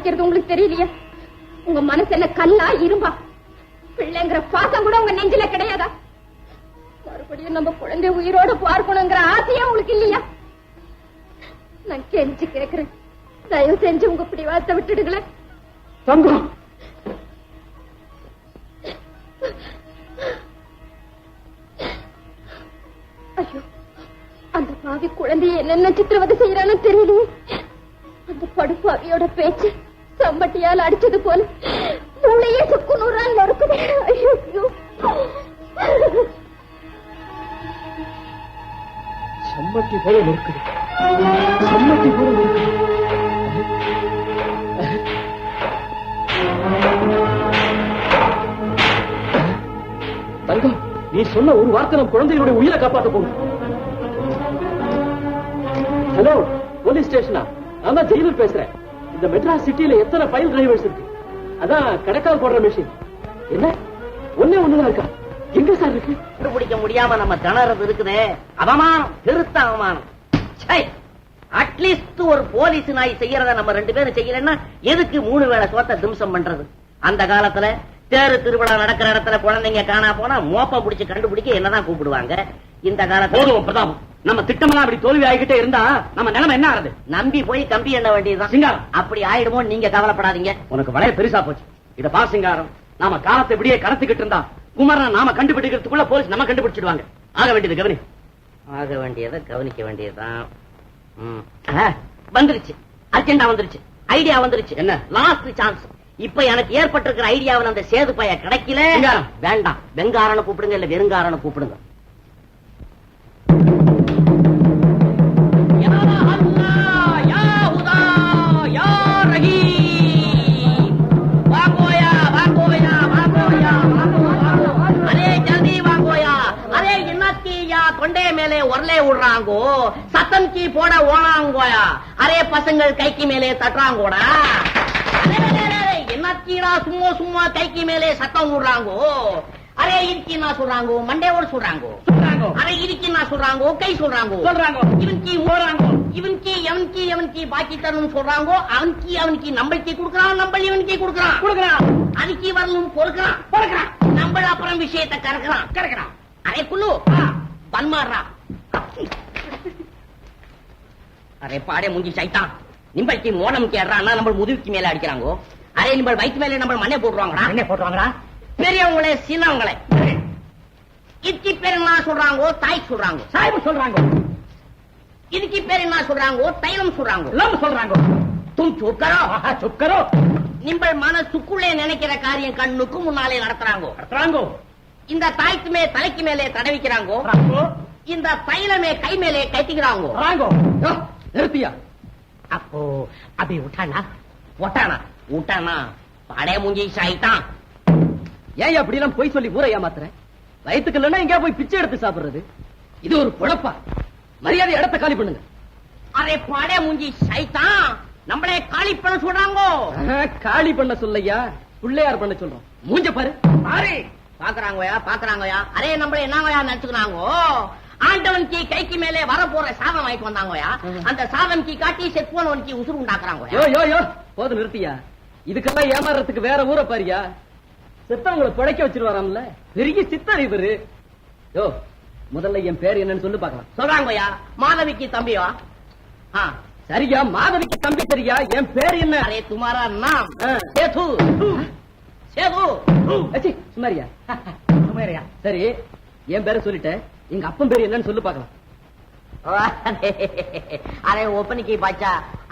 நடிக்கிறது உங்களுக்கு தெரியலையா? உங்க மனசு என்ன கல்லா இரும்பா? பிள்ளைங்கிற பாசம் கூட உங்க நெஞ்சில கிடையாதா? மறுபடியும் நம்ம குழந்தை உயிரோட பார்க்கணுங்கிற ஆசையா உங்களுக்கு இல்லையா? நான் கெஞ்சி கேக்குறேன் தயவு செஞ்சு உங்க பிடிவாதத்தை விட்டுடுங்களேன். தங்கம்! ஐயோ அந்த பாவி குழந்தைய என்னென்ன சித்திரவதை செய்யறான்னு தெரியலையே? அந்த படுப்பாவியோட பேச்சு. சம்பட்டியால் அடிச்சது போல மூளையே சுக்கு நூறால் நொறுக்குது சம்பட்டி போல இருக்குது சம்பட்டி போல இருக்குது தங்கம் நீ சொன்ன ஒரு வார்த்தை நம் குழந்தைகளுடைய உயிரை காப்பாற்ற போகும் ஹலோ போலீஸ் ஸ்டேஷனா நான் தான் ஜெயிலர் பேசுறேன். இந்த மெட்ராஸ் சிட்டில எத்தனை ஃபைல் டிரைவர்ஸ் இருக்கு? அதான் கணக்கால் போடுற மிஷின் என்ன? ஒண்ணே ஒண்ணுதான் இருக்கா? எங்க சார் இருக்கு? கண்டுபிடிக்க முடியாம நம்ம திணறது இருக்குதே. அவமானம் பெருத்த அவமானம். அட்லீஸ்ட் ஒரு போலீஸ் நாய் செய்யறத நம்ம ரெண்டு பேரும் செய்யலன்னா எதுக்கு மூணு வேளை சோத்த திம்சம் பண்றது? அந்த காலத்துல தேரு திருவிழா நடக்கிற இடத்துல குழந்தைங்க காணா போனா மோப்ப புடிச்சு கண்டுபிடிக்க என்னதான் கூப்பிடுவாங்க? இந்த காலத்துல பிரதாபம். நம்ம திட்டமெல்லாம் அப்படி தோல்வி ஆகிக்கிட்டே இருந்தா நம்ம நிலைமை என்ன ஆகுது நம்பி போய் கம்பி எண்ண வேண்டியதுதான். சிங்காரம். அப்படி ஆயிடுமோ நீங்க கவலைப்படாதீங்க. உனக்கு வளைய பெருசா போச்சு. இத பா சிங்காரம். நாம காலத்தை இப்படியே கடத்திக்கிட்டு இருந்தா குமரனை நாம கண்டுபிடிக்கிறதுக்குள்ள போலீஸ் நம்ம கண்டுபிடிச்சிடுவாங்க. ஆக வேண்டியது கவனி. ஆக வேண்டியதை கவனிக்க வேண்டியதுதான். வந்துருச்சு. அர்ஜென்டா வந்துருச்சு. ஐடியா வந்துருச்சு. என்ன? லாஸ்ட் சான்ஸ் இப்ப எனக்கு ஏற்பட்டிருக்கிற ஐடியாவில் அந்த சேது பைய கிடைக்கல. வேண்டாம். வெங்காரனை கூப்பிடுங்க இல்ல வெறுங்காரனை கூப்பிடுங்க. ஒரலே விடுறாங்கோ சத்தம் கீ போட ஓனாங்கோயா? அரே பசங்கள் கைக்கு மேலே தட்டுறாங்கோடா? என்னத்தீடா சும்மா சும்மா கைக்கு மேலே சத்தம் விடுறாங்கோ அரே இருக்கு நான் சொல்றாங்கோ மண்டையோட சொல்றாங்கோ? சொல்றாங்கோ. அரே இருக்கு நான் சொல்றாங்கோ? கை சொல்றாங்கோ. சொல்றாங்கோ. இவன்கி ஓடுறாங்கோ இவன்கி எவன்கி எவன்கி பாக்கி தரணும் சொல்றாங்கோ? அவன்கி அவன்கி நம்பளுக்கு கொடுக்கறான் நம்பள் இவனுக்கே கொடுக்கறான். கொடுக்கறான். அதுக்கு வரணும் பொறுக்கிறான். பொறுக்கிறான். நம்பள் அப்புறம் விஷயத்தை கறக்கிறான். கறக்கிறான். அரே குல்லு பன்மாறா அரே பாடே முஞ்சி சைத்தான். நிம்பளுக்கு மோனம் கேடுறான்னா நம்ம முதுகுக்கு மேல அடிக்கிறாங்கோ? அரே நிம்பள் வயிற்று மேல நம்ம மண்ணை போட்டுருவாங்கடா. என்ன போட்டுவாங்களா பெரியவங்களே சின்னவங்களே. இதுக்கு பேர் என்ன சொல்றாங்கோ தாய் சொல்றாங்க? சாய்வு சொல்றாங்க. இதுக்கு பேர் என்ன சொல்றாங்கோ தைலம் சொல்றாங்க? லம் சொல்றாங்க. தும் சுக்கரோ. சுக்கரோ. நிம்பள் மனசுக்குள்ளே நினைக்கிற காரியம் கண்ணுக்கு முன்னாலே நடத்துறாங்கோ. நடத்துறாங்கோ. இந்த தாய்க்கு மே தலைக்கு மேலே தடவிக்கிறாங்கோ. இந்த தைலமே கை மேலே கைத்திக்கிறாங்கோ. யோ, நிறுத்தியா. அப்போ அப்படி விட்டானா? ஒட்டானா? விட்டானா? படைய மூஞ்சி சாய்த்தான். ஏன் அப்படி எல்லாம் போய் சொல்லி ஊரை ஏமாத்துற? வயிற்றுக்கு இல்லைன்னா எங்கேயா போய் பிச்சை எடுத்து சாப்பிடுறது? இது ஒரு குழப்பா. மரியாதை இடத்த காலி பண்ணுங்க. அரே படைய மூஞ்சி சாய்த்தான். நம்மளே காலி பண்ண சொல்றாங்கோ. காலி பண்ண சொல்லையா? பிள்ளையார் பண்ண சொல்றோம். மூஞ்ச பாரு. பாரு. பாக்குறாங்கோயா பாக்குறாங்கோயா. அரே நம்மள என்னங்கோயா நினைச்சுக்கிறாங்கோ. ஆண்டவன் கீ கைக்கு மேலே வர போற சாதம் வாங்கிட்டு வந்தாங்கோயா? அந்த சாதம் கீ காட்டி செட் போனவன் கீ உசுறு உண்டாக்குறாங்கோயா? யோ யோ யோ. போது நிறுத்தியா? இதுக்கெல்லாம் ஏமாறதுக்கு வேற ஊரை பாரியா? செத்தவங்களை பிழைக்க வச்சிருவாராம்ல? பெரிய சித்தர் இவரு. யோ முதல்ல என் பேர் என்னன்னு சொல்லி பார்க்கலாம். சொல்றாங்கோயா? மாதவிக்கு தம்பியா? சரியா? மாதவிக்கு தம்பி சரியா? என் பேர் என்ன? அரே துமாரா நாம். சேது. சேது. சுமாரியா சுமாரியா சரி என் பேரை சொல்லிட்டேன். எங்க அப்பன் பேர் என்னன்னு சொல்லி பார்க்கலாம் அரே ஒப்பன் கீ பாச்சா.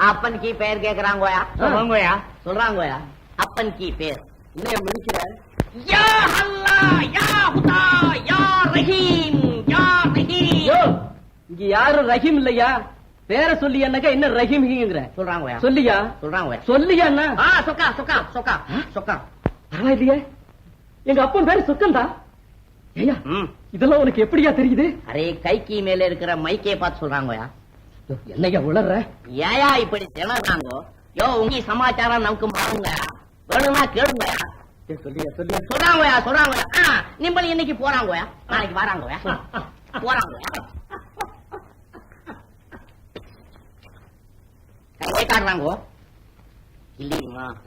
அப்பன் கீ பேர் கேக்குறாங்கோயா? சொல்றாங்கோயா. சொல்றாங்கோயா. அப்பன் கீ பேர். இன்னும் முடிக்கிற யா அல்லாஹ் யா ஹுதா யா ரஹீம் யா ரஹீம். இங்க யாரும் ரஹீம் இல்லையா? பேரை சொல்லி என்னக்கா என்ன ரஹீம்ங்கிற சொல்றாங்கோயா. சொல்லியா? சொல்றாங்கோயா. சொல்லியா என்ன? சொக்கா சொக்கா சொக்கா சொக்கா. பரவாயில்லையே. எங்க அப்பன் பேரு சுக்கந்தா? ஐயா ம். இதெல்லாம் உனக்கு எப்படியா தெரியுது? அரே கைக்கு மேல இருக்கிற மைக்கே பார்த்து சொல்றாங்கோயா. யோ, என்னய்யா உளர்ற? ஏயா இப்படி திணறாங்கோ? யோ உங்க சமாச்சாரம் நமக்கு மாறுங்க. வேணுமா சொல்லியா சொல்றாங்கோயா சொல்றாங்கோயா. நிம்பள் இன்னைக்கு போறாங்கோயா? நாளைக்கு வராங்கோயா? போறாங்கோயா? கையை காட்டுறாங்கோ?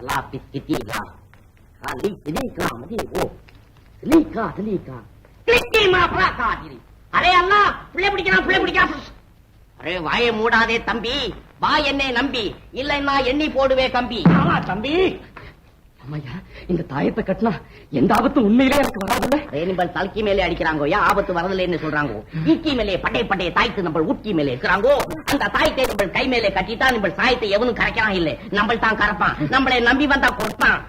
லா பிஸ்கிட்டீங்களா மதி ஓ கிளிக்கிமா பிராகாதிரி அரே அண்ணா பிள்ளை பிடிக்கிறான் பிள்ளை பிடிக்கிறான். அரே வாயை மூடாதே தம்பி. வா என்னை நம்பி. இல்லைன்னா எண்ணி போடுவே தம்பி. ஆமா தம்பி. அம்மையா இந்த தாயத்தை கட்டினா எந்த ஆபத்தும் உண்மையிலே எனக்கு வராதுல்ல. ரேனிபால் தலக்கி மேலே அடிக்கிறாங்கோ ஏன் ஆபத்து வரதில்லைன்னு சொல்றாங்க? ஈக்கி மேலே பட்டை பட்டை தாய்த்து நம்ம ஊட்டி மேலே இருக்கிறாங்கோ? அந்த தாயத்தை நம்ம கை மேலே கட்டிட்டா நம்ம சாயத்தை எவனும் கரைக்கிறான் இல்ல. நம்ம தான் கரப்பான். நம்மளை நம்பி வந்தா கொடுப்பான்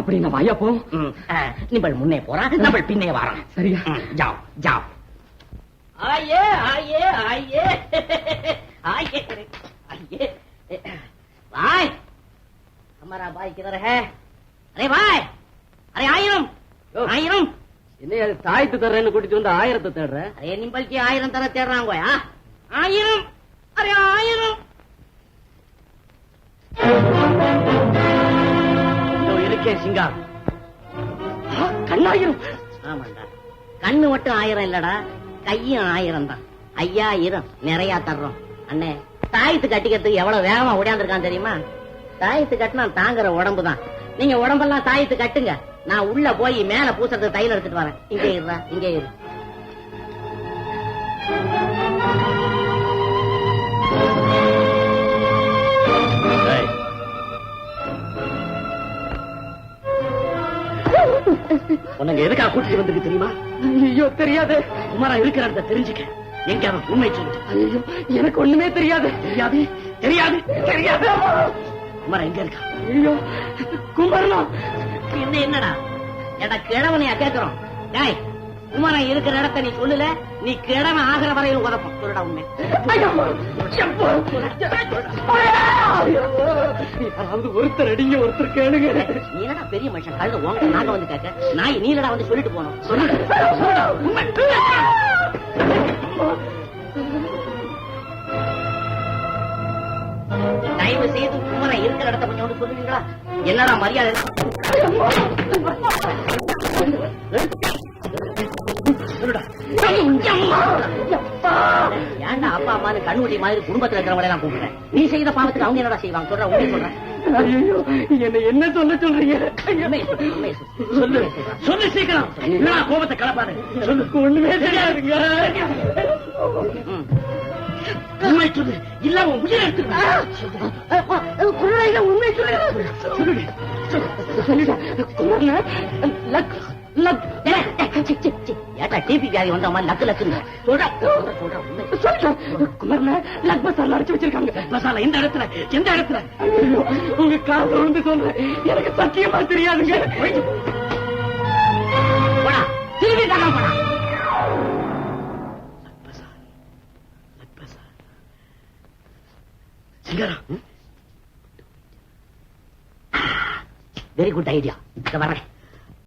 அப்படி நம்ம ஐயா நம்ம முன்னே போறான் நம்ம பின்னே வரான் சரியா? ஜாவ் ஜாவ். ஆயே ஆயே ஆயே. அது தாயத்து தர்றேன்னு கூட்டிட்டு வந்து ஆயிரத்தை தேடுற? அரே நிம்பல்க்கு ஆயிரம் தர தேடுறாங்கோயா ஆயிரம்! அரே ஆயிரம்! இதோ இருக்கேன் சிங்கா கண்ணாயிரம்! ஆமாண்டா. கண்ணு மட்டும் ஆயிரம் இல்லடா கையும் ஆயிரம் தான். ஐயாயிரம் நிறைய தர்றோம். அண்ணே தாயத்து கட்டிக்கிறதுக்கு எவ்வளவு வேகமா ஓடியாந்துருக்கான் தெரியுமா? தாயத்து கட்டினா தாங்குற உடம்பு தான் நீங்க உடம்பெல்லாம் தாயத்து கட்டுங்க. நான் உள்ள போய் மேல பூசறதுக்கு தைலம் எடுத்துட்டு வரேன். இங்கே இருடா இங்கே இரு. உனங்க எதுக்காக கூட்டிட்டு வந்திருக்கு தெரியுமா? ஐயோ தெரியாது. குமாரா இருக்கிற இடத்த தெரிஞ்சுக்க. எங்க அவன் உண்மை சொல்லு ஐயோ எனக்கு ஒண்ணுமே தெரியாது. தெரியாது? தெரியாது? தெரியாது. குமாரா எங்க இருக்கா? ஐயோ குமாரனா. என்ன என்னடா? எடா கிழவனையா கேக்குறோம்? டேய் குமரன் இருக்கிற இடத்த நீ சொல்லல நீ கிழவன் ஆகிற வரையில் உதப்போம். சொல்லுடா உண்மை யாராவது ஒருத்தர் அடிங்க ஒருத்தர் கேளுங்க. நீ என்னடா பெரிய மனுஷன். கழுத உங்க நாங்க வந்து கேட்க. நாய் நீலடா வந்து சொல்லிட்டு போனோம். தயவு செய்து குமரன் இருக்கிற இடத்த கொஞ்சம் வந்து சொல்லுவீங்களா? என்னடா மரியாதை. ஏன்டா அப்பா அம்மான்னு கண்ணுடி மாதிரி குடும்பத்துல இருக்கிறவங்களே நான் கூப்பிடுறேன். நீ செய்த பாவத்துக்கு அவங்க என்னடா செய்வாங்க? சொல்ற உண்மை சொல்றேன் என்ன என்ன சொல்ல சொல்றீங்க? சொல்லு, சொல்லு. சீக்கிரம். கோபத்தை கலப்பாரு ஒண்ணுமே தெரியாதுங்க. உண்மை சொல்லு இல்ல உன் உயிரை எடுத்துருவேன் உண்மை சொல்லு. Luck luck. ஏட்டா டிபி வியாதி வந்த மாதிரி லக்கு லக்குங்க. சொல்றா சொல்றா, சொல்றா உண்மை. சொல்லுங்க குமரன லக் மசாலா அடிச்சு வச்சிருக்காங்க. மசாலா எந்த இடத்துல? எந்த இடத்துல? உங்க காசு வந்து சொல்றேன். எனக்கு சத்தியமா தெரியாதுங்க. திரும்பி தாங்க போடா. வெரி குட் ஐடியா இத வரேன்